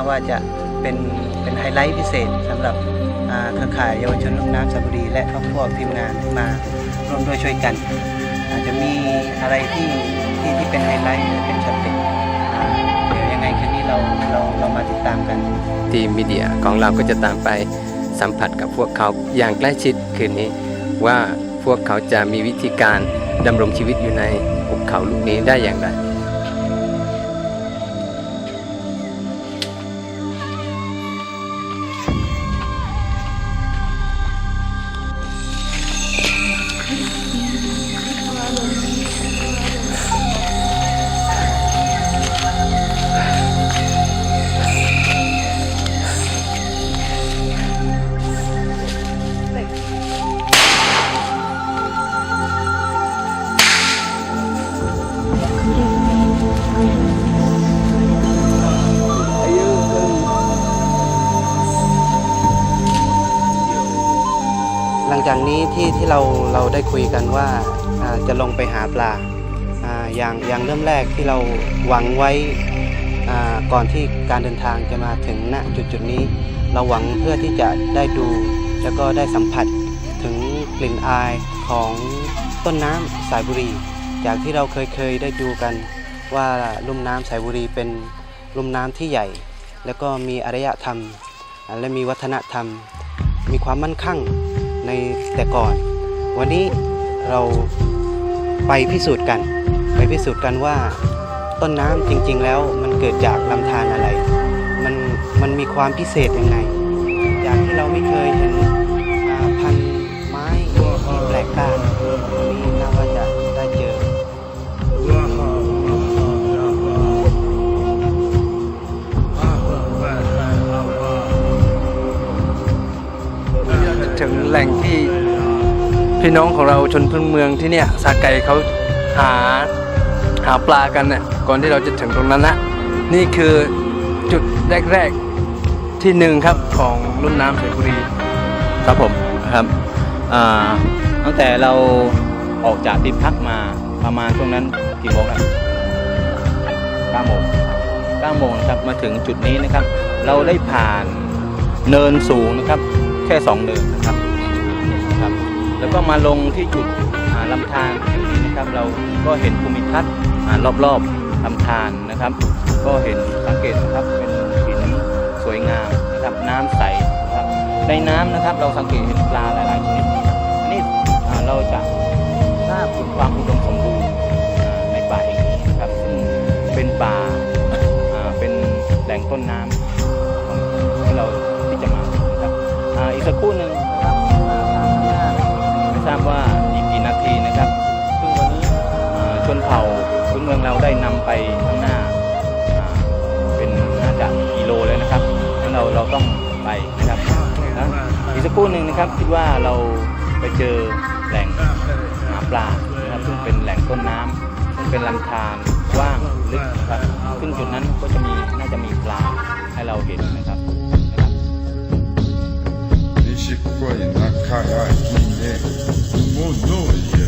าว่าจะเป็นเป็นไฮไลท์พิเศษสำหรับเครือข่ายเยาวชนลุ่มน้ำสระบุรี และครอบครัวทีมงานที่มาร่วมด้วยช่วยกัน อาจจะมีอะไรที่ที่ที่เป็นไฮไลท์หรือเป็นช็อตเด็ดเดี๋ยวยังไงคืนนี้เราเราเรามาติดตามกัน ทีมมีเดียของเราก็จะตามไปสัมผัสกับพวกเขาอย่างใกล้ชิดคืนนี้ ว่าพวกเขาจะมีวิธีการดำรงชีวิตอยู่ในภูเขาลูกนี้ได้อย่างไร หลังจากนี้ที่ที่เราเราได้คุยกันว่าจะลงไปหาปลาอย่างอย่างเริ่มแรกที่เราหวังไว้ก่อนที่การเดินทางจะมาถึงณจุดจุดนี้ เราหวังเพื่อที่จะได้ดู แล้วก็ได้สัมผัสถึงกลิ่นอายของต้นน้ำสายบุรี จากที่เราเคยเคยได้ดูกันว่าลุ่มน้ำสายบุรีเป็นลุ่มน้ำที่ใหญ่ แล้วก็มีอารยธรรม และมีวัฒนธรรม มีความมั่นคง ในแต่ก่อน วันนี้เราไปพิสูจน์กัน ไปพิสูจน์กันว่าต้นน้ำจริง ๆ แล้วมันเกิดจากลำธารอะไร มันมันมีความพิเศษยังไง จากที่เราไม่เคยเห็นพันไม้ที่แปลกตา ถึงแหล่งที่พี่น้องของเราชนพื้นเมืองที่เนี่ยสาไก่เขาหาหาปลากันเนี่ยก่อนที่เราจะถึงตรงนั้นนะนี่คือจุดแรกๆที่หนึ่งครับของรุ่นน้ำสายบุรีครับผมครับตั้งแต่เราออกจากที่พักมาประมาณช่วงนั้นกี่โมงครับ9โมง9โมงนะครับมาถึงจุดนี้นะครับ เราได้ผ่านเนินสูงนะครับ แค่2เนินนะครับนะครับแล้วก็มาลงที่จุดอ่าลำธารแห่งนี้นะครับ เราก็เห็นภูมิทัศน์รอบๆลำธารนะครับ ก็เห็นสังเกตนะครับเป็นหินสวยงามนะครับน้ำใสนะครับในน้ำนะครับเราสังเกตเห็นปลาหลายๆชนิดอันนี้อ่เราจะทราบถึงความ ไปข้างหน้าเป็นน่าจะกิโลแล้วนะครับงั้นเราเราต้องไปนะครับอีกสักครู่หนึ่งนะครับคิดว่าเราไปเจอแหล่งหาปลานะครับซึ่งเป็นแหล่งต้นน้ำซึ่งเป็นลำธารกว้างลึกนะครับซึ่งจุดนั้นก็จะมีน่าจะมีปลาให้เราเห็นนะครับนี่คกี้พายนักข่ายนี่เนี่ยมุนโ